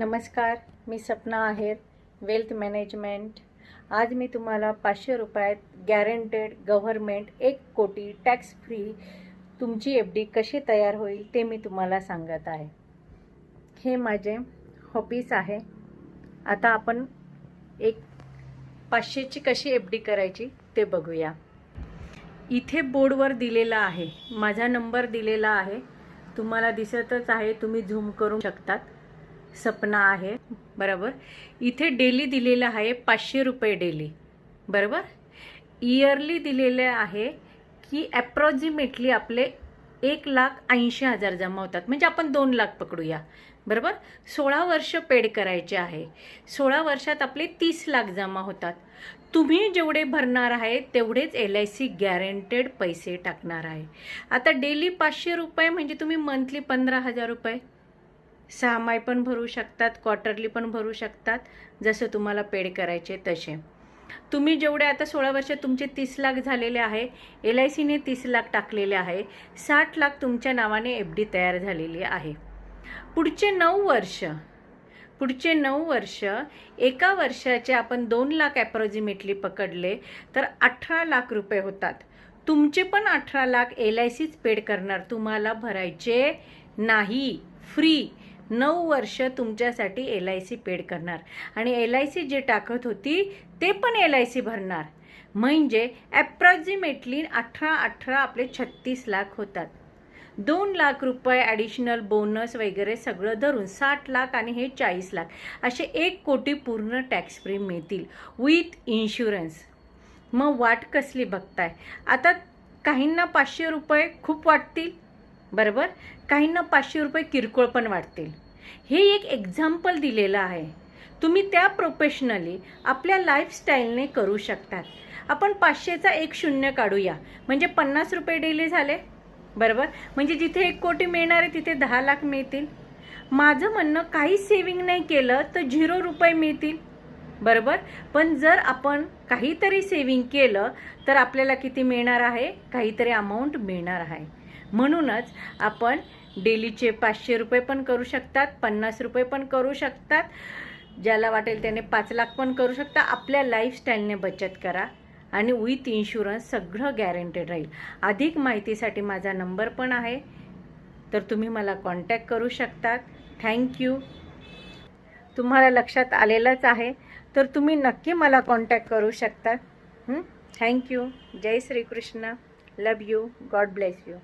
नमस्कार मी Sapna Aher wealth management आज मी तुम्हाला पाचशे रुपयात गॅरंटेड गव्हर्मेंट एक कोटी टॅक्स फ्री तुमची एफ डी कशी तयार होईल ते मी तुम्हाला सांगत आहे. हे माझे हॉबीज आहे. आता आपण एक पाचशेची कशी एफ डी करायची ते बघूया. इथे बोर्डवर दिलेला आहे माझा नंबर दिलेला आहे. तुम्हाला दिसतच आहे तुम्ही झूम करू शकतात. सपना आहे बरोबर? इथे डेली दिलेलं आहे पाचशे रुपये डेली बरोबर? इयरली दिलेले आहे की ॲप्रॉक्झिमेटली आपले एक लाख ऐंशी हजार जमा होतात म्हणजे आपण दोन लाख पकडूया बरोबर? सोळा वर्ष पेड करायचे आहे. सोळा वर्षात आपले तीस लाख जमा होतात. तुम्ही जेवढे भरणार आहे तेवढेच एल आय सी गॅरंटेड पैसे टाकणार आहे. आता डेली पाचशे रुपये म्हणजे तुम्ही मंथली पंधरा हजार रुपये सहामाय पण भरू शकतात क्वार्टरली पण भरू शकतात जसं तुम्हाला पेड करायचे तसे. तुम्ही जेवढे आता सोळा वर्ष तुमचे तीस लाख झालेले आहे एल आय सीने तीस लाख टाकलेले आहे साठ लाख तुमच्या नावाने एफ डी तयार झालेली आहे. पुढचे नऊ वर्ष पुढचे नऊ वर्ष एका वर्षाचे आपण दोन लाख ॲप्रॉक्झिमेटली पकडले तर अठरा लाख रुपये होतात. तुमचे पण अठरा लाख एल आय सीच पेड करणार तुम्हाला भरायचे नाही फ्री नऊ वर्ष तुमच्यासाठी एल आय सी पेड करणार. आणि एल आय सी जे टाकत होती ते पण एल आय सी भरणार. म्हणजे ॲप्रॉक्झिमेटली अठरा अठरा आपले छत्तीस लाख होतात. दोन लाख रुपये ॲडिशनल बोनस वगैरे सगळं धरून साठ लाख आणि हे चाळीस लाख. असे एक कोटी पूर्ण टॅक्स फ्री मिळतील विथ इन्शुरन्स मग वाट कसली बघताय? आता काहींना पाचशे रुपये खूप वाटतील. बरोबर? काहींना पाचशे रुपये किरकोळ पण वाटतील. हे एक एक्झाम्पल दिलेलं आहे. तुम्ही त्या प्रोफेशनली आपल्या लाईफस्टाईलने करू शकतात. आपण पाचशेचा एक शून्य काढूया. म्हणजे पन्नास रुपये डेली झाले. बरोबर? म्हणजे जिथे एक कोटी मिळणार आहे तिथे दहा लाख मिळतील. माझं म्हणणं काही सेविंग नाही केलं तर झिरो रुपये मिळतील. बरोबर? पण जर आपण काहीतरी सेविंग केलं तर आपल्याला किती मिळणार आहे? काहीतरी अमाऊंट मिळणार आहे. म्हणूनच आपण डेलीचे पाचशे रुपये पण करू शकतात पन्नास रुपये पण करू शकतात. ज्याला वाटेल त्याने पाच लाख पण करू शकता. आपल्या लाईफस्टाईलने बचत करा आणि विथ इन्शुरन्स सगळं गॅरंटेड राहील. अधिक माहितीसाठी माझा नंबर पण आहे. तर तुम्ही मला कॉन्टॅक्ट करू शकतात. थँक्यू तुम्हाला लक्षात आलेलंच आहे. तर तुम्ही नक्की मला कॉन्टॅक्ट करू शकता thank you Jai Shrikrishna. Love you God bless you